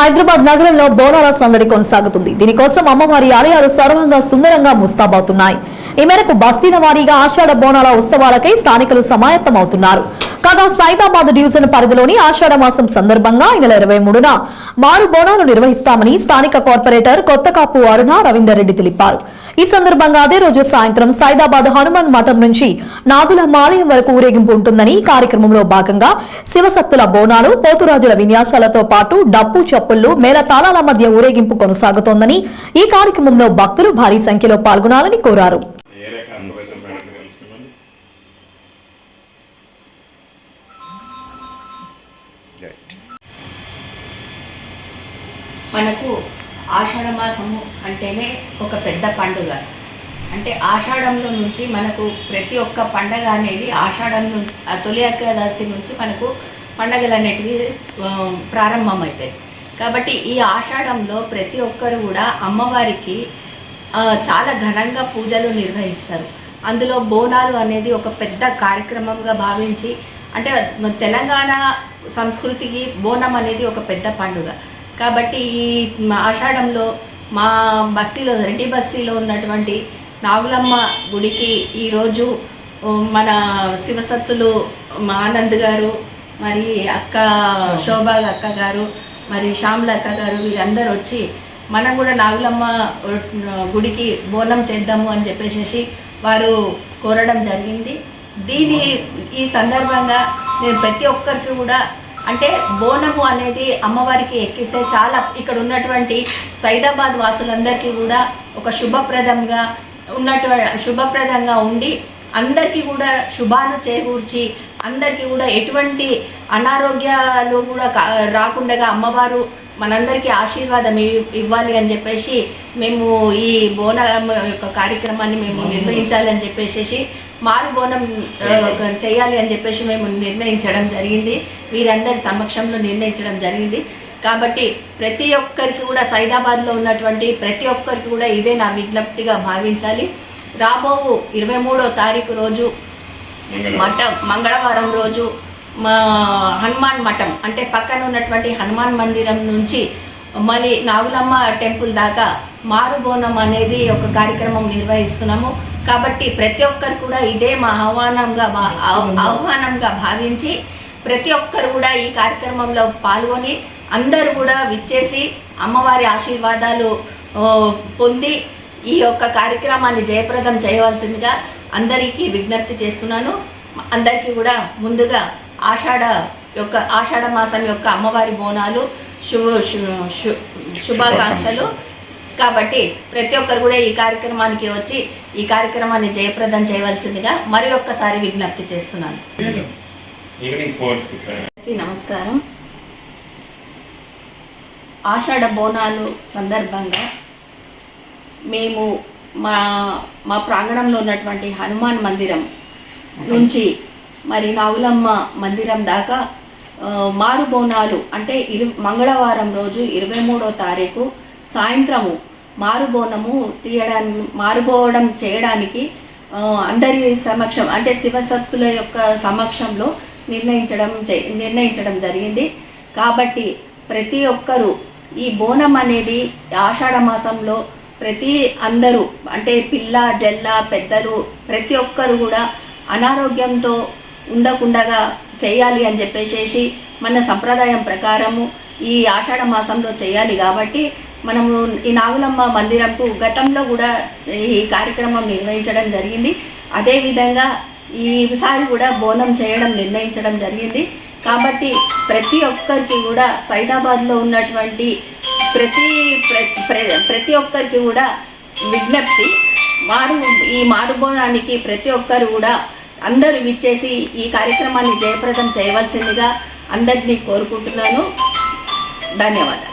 హైదరాబాద్ నగరంలో బోనాల సందడి కొనసాగుతుంది. దీనికోసం అమ్మవారి ఆలయాలు సర్వంగా సుందరంగా ముస్తాబవుతున్నాయి. ఈ మేరకు బస్తీల వారీగా ఆషాఢ బోనాల ఉత్సవాలకై స్థానికులు సమాయత్తమవుతున్నారు. కాగా సైదాబాద్ డివిజన్ పరిధిలోని ఆషాఢ మాసం సందర్భంగా ఈ నెల ఇరవై మూడున మారు బోనాలు నిర్వహిస్తామని స్థానిక కార్పొరేటర్ కొత్తకాపు అరుణ రవీందర్ రెడ్డి తెలిపారు. ఈ సందర్భంగా అదే రోజు సాయంత్రం సైదాబాద్ హనుమాన్ మఠం నుంచి నాగుల మాలయం వరకు ఊరేగింపు ఉంటుందని కార్యక్రమంలో భాగంగా శివశక్తుల బోనాలు పోతురాజుల విన్యాసాలతో పాటు డప్పు చప్పుళ్ళు మేళతాళాల మధ్య ఊరేగింపు కొనసాగుతోందని ఈ కార్యక్రమంలో భక్తులు భారీ సంఖ్యలో పాల్గొనాలని కోరారు. మనకు ఆషాఢ మాసము అంటేనే ఒక పెద్ద పండుగ. అంటే ఆషాఢంలో నుంచి మనకు ప్రతి ఒక్క పండగ అనేది ఆషాఢంలో తొలి ఏకాదశి నుంచి మనకు పండగలు అనేటివి ప్రారంభమవుతాయి. కాబట్టి ఈ ఆషాఢంలో ప్రతి ఒక్కరు కూడా అమ్మవారికి చాలా ఘనంగా పూజలు నిర్వహిస్తారు. అందులో బోనాలు అనేది ఒక పెద్ద కార్యక్రమంగా భావించి అంటే తెలంగాణ సంస్కృతికి బోనం అనేది ఒక పెద్ద పండుగ. కాబట్టి ఈ ఆషాఢంలో మా బస్తీలో రెడ్డి బస్తీలో ఉన్నటువంటి నాగులమ్మ గుడికి ఈరోజు మన శివసత్తులు మా ఆనంద్ గారు మరి అక్క శోభా. అక్క గారు మరి శ్యామల అక్క గారు వీళ్ళందరూ వచ్చి మనం కూడా నాగులమ్మ గుడికి బోనం చేద్దాము అని చెప్పేసి వారు కోరడం జరిగింది. దీని ఈ సందర్భంగా నేను ప్రతి ఒక్కరికి కూడా అంటే బోనము అనేది అమ్మవారికి ఎక్కిస్తే చాలా ఇక్కడ ఉన్నటువంటి సైదాబాద్ వాసులందరికీ కూడా ఒక శుభప్రదంగా ఉన్నటువంటి శుభప్రదంగా ఉండి అందరికీ కూడా శుభాను చేకూర్చి అందరికీ కూడా ఎటువంటి అనారోగ్యాలు కూడా కా- రాకుండా అమ్మవారు మనందరికీ ఆశీర్వాదం ఇవ్వాలి అని చెప్పేసి మేము ఈ బోనం యొక్క కార్యక్రమాన్ని మేము నిర్వహించాలి అని చెప్పేసి మారు బోనం చేయాలి అని చెప్పేసి మేము నిర్ణయించడం జరిగింది. వీరందరి సమక్షంలో నిర్ణయించడం జరిగింది. కాబట్టి ప్రతి ఒక్కరికి కూడా సైదాబాద్లో ఉన్నటువంటి ప్రతి ఒక్కరికి కూడా ఇదే నా విజ్ఞప్తిగా భావించాలి. రాబో ఇరవై మూడో తారీఖు రోజు మఠం మంగళవారం రోజు మా హనుమాన్ మఠం అంటే పక్కన ఉన్నటువంటి హనుమాన్ మందిరం నుంచి మళ్ళీ నాగులమ్మ టెంపుల్ దాకా మారుబోనం అనేది ఒక కార్యక్రమం నిర్వహిస్తున్నాము. కాబట్టి ప్రతి ఒక్కరు కూడా ఇదే మా ఆహ్వానంగా ఆహ్వానంగా భావించి ప్రతి ఒక్కరు కూడా ఈ కార్యక్రమంలో పాల్గొని అందరూ కూడా విచ్చేసి అమ్మవారి ఆశీర్వాదాలు పొంది ఈ యొక్క కార్యక్రమాన్ని జయప్రదం చేయవలసిందిగా అందరికీ విజ్ఞప్తి చేస్తున్నాను. అందరికీ కూడా ముందుగా ఆషాఢ యొక్క ఆషాఢ మాసం యొక్క అమ్మవారి బోనాలు శుభ శుభాకాంక్షలు. కాబట్టి ప్రతి ఒక్కరు కూడా ఈ కార్యక్రమానికి వచ్చి ఈ కార్యక్రమాన్ని జయప్రదం చేయవలసిందిగా మరి ఒక్కసారి విజ్ఞప్తి చేస్తున్నాను. నమస్కారం. ఆషాఢ బోనాలు సందర్భంగా మేము మా మా ప్రాంగణంలో ఉన్నటువంటి హనుమాన్ మందిరం నుంచి మరి నాగులమ్మ మందిరం దాకా మారు బోనాలు అంటే ఇరు మంగళవారం రోజు ఇరవై మూడో తారీఖు సాయంత్రము మారుబోనము తీయడానికి మారుబోవడం చేయడానికి అందరి సమక్షం అంటే శివశక్తుల యొక్క సమక్షంలో నిర్ణయించడం నిర్ణయించడం జరిగింది. కాబట్టి ప్రతి ఒక్కరూ ఈ బోనం అనేది ఆషాఢ మాసంలో ప్రతి అందరూ అంటే పిల్ల జల్ల పెద్దలు ప్రతి ఒక్కరు కూడా అనారోగ్యంతో ఉండకుండగా చేయాలి అని చెప్పేసేసి మన సంప్రదాయం ప్రకారము ఈ ఆషాఢ మాసంలో చేయాలి కాబట్టి మనము ఈ నాగులమ్మ మందిరంకు గతంలో కూడా ఈ కార్యక్రమం నిర్వహించడం జరిగింది. అదేవిధంగా ఈసారి కూడా బోనం చేయడం నిర్ణయించడం జరిగింది. కాబట్టి ప్రతి ఒక్కరికి కూడా సైదాబాద్లో ఉన్నటువంటి ప్రతి ప్ర- ప్రతి ఒక్కరికి కూడా విజ్ఞప్తి. మారు ఈ మారుబోనానికి ప్రతి ఒక్కరు కూడా అందరూ విచ్చేసి ఈ కార్యక్రమాన్ని జయప్రదం చేయవలసిందిగా అందరినీ కోరుకుంటున్నాను. ధన్యవాదాలు.